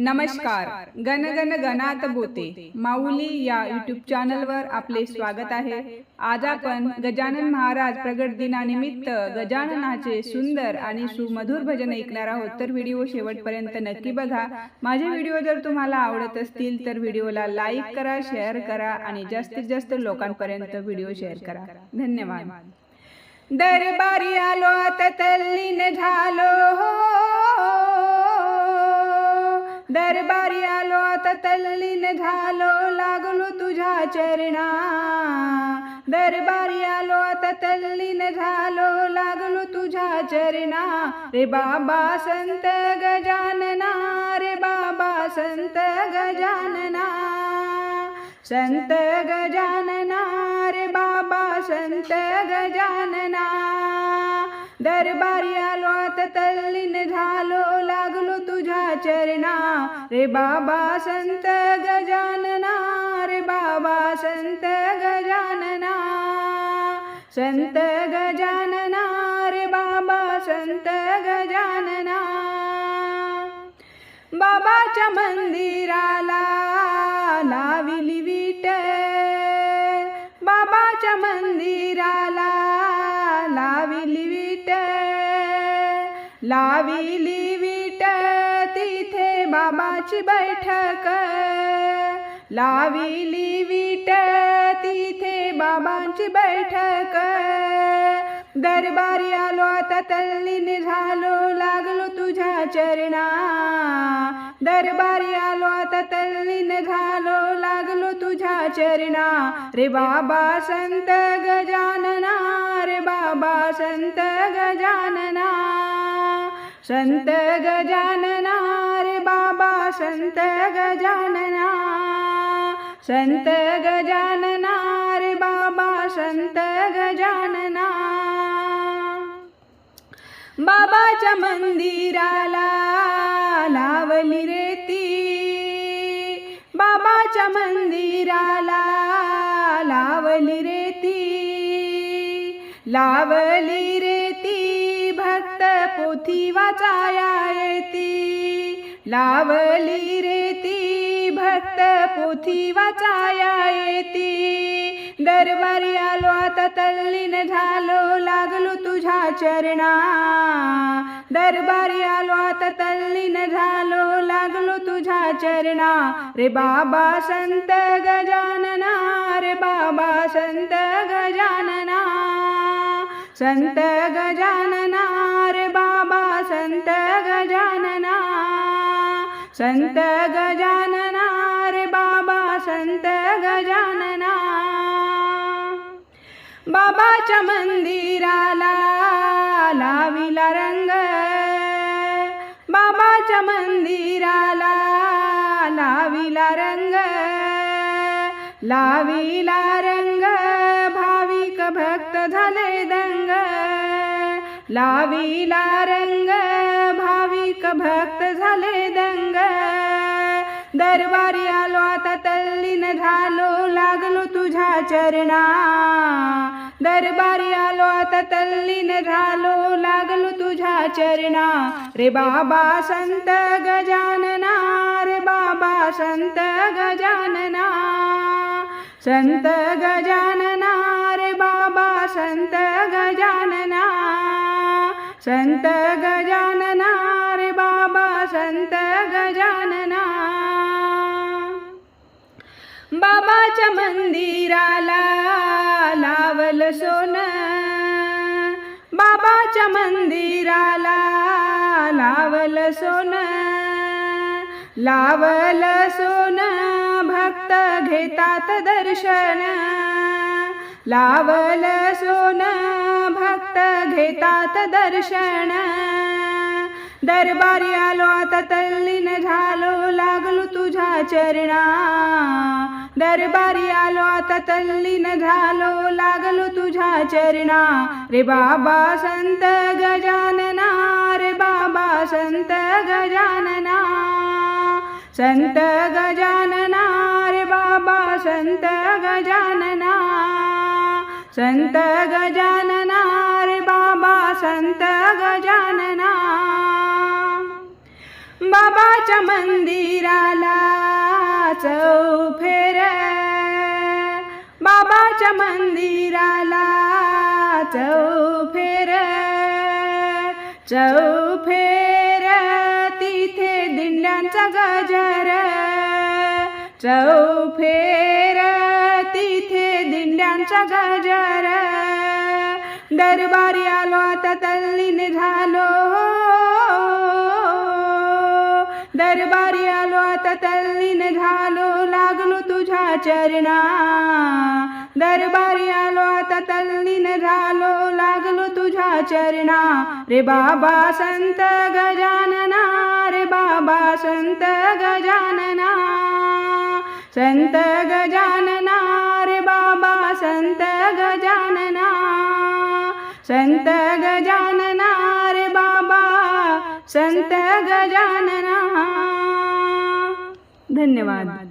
नमस्कार. गणगण गणात बोते माऊली या युट्यूब चॅनलवर आपले स्वागत आहे. आज आपण गजानन महाराज प्रगट दिनानिमित्त गजाननाचे सुंदर आणि सुमधुर भजन ऐकणार आहोत. तर व्हिडिओ शेवटपर्यंत नक्की बघा. माझे व्हिडिओ जर तुम्हाला आवडत असतील तर व्हिडिओला लाईक करा शेअर करा आणि जास्तीत जास्त लोकांपर्यंत व्हिडिओ शेअर करा. धन्यवाद. दरबारी आलो आता तल्लीन झालो. दरबारी आलो आता तल्लीन झालो लागलो तुझ्या चरणा. दरबारी आलो आता तल्लीन झालो लागलो तुझ्या चरणा. रे बाबा संत गजानना रे बाबा संत गजानना. संत गजानना रे बाबा संत गजानना. दरबारी आलो आता तल्लीन झालो लागलो तुझ्या चरणा. रे बाबा संत गजानना रे बाबा संत गजानना. संत गजानना रे बाबा संत गजानना. बाबाच्या मंदिराला लाविली विट बाबाच्या मंदिरा लाविली विट तिथे बाबाची बैठक. लाविली विट तिथे बाबांची बैठक. दरबारी आलो आता तल्लीन झालो लागलो तुझ्या चरणा. दरबारी आलो आता तल्लीन झालो लागलो तुझ्या चरणा. रे बाबा संत गजानना रे बाबा संत गजानना. संत गजानना रे बाबा संत गजानना संत गजानना रे बाबा संत गजानना बाबाच्या मंदिराला लावली रेती बाबाच्या मंदिराला लावली रेती लावली रे पोथी वाचाया येती लावली रेती भक्त पोथी वाचाया येती दरबारी आलो आता तल्लीन झालो लागलो तुझ्या चरणा. दरबारी आलो आता तल्लीन झालो लागलो तुझ्या चरणा. रे बाबा संत गजानना रे बाबा संत गजानना. संत गजानना रे संत गजानना संत गजानना रे बाबा संत गजानना. बाबाच्या मंदिराला लाविला रंग. बाबाच्या मंदिराला लाविला रंग. लाविला रंग भाविक भक्त झाले दंग. लाविला रंग भक्त झाले दंग. दरबारी आलो आता तल्लीन झालो लागलो तुझ्या चरणा. दरबारी आलो आता तल्लीन झालो लागलो तुझ्या चरणा. रे बाबा संत गजानना रे बाबा संत गजानना. संत गजानना रे बाबा संत गजानना. संत गजानना संत गजानना. बाबाच्या मंदिराला लावल सोन. बाबाच्या मंदिराला लावल सोन. लावल सोन भक्त घेतात दर्शन. लावल सोन भक्त घेतात दर्शन. दरबारी आलो आता तल्लीन झालो लागलो तुझ्या चरणा. दरबारी आलो आता तल्लीन झालो लागलो तुझ्या चरणा. रे बाबा संत गजानना रे बाबा संत गजानना. संत गजानना रे बाबा संत गजानना. संत गजानना रे बाबा संत गजानना. बाबाच्या मंदिराला चौफेर बाबाच्या मंदिराला चौफेर चौफेर तिथे दिंड्यांचा गजर. चौफेर तिथे दिंड्यांचा गजर. दरबारी आलो आता तल्लीन झालो. दरबारी आलो आता तल्लीन झालो लागलो तुझ्या चरणा दरबारी आलो आता तल्लीन झालो लागलो तुझ्या चरणा रे बाबा संत गजानना रे बाबा संत गजानना. संत गजानना रे बाबा संत गजानना. संत गजानना संत गजानना. धन्यवाद.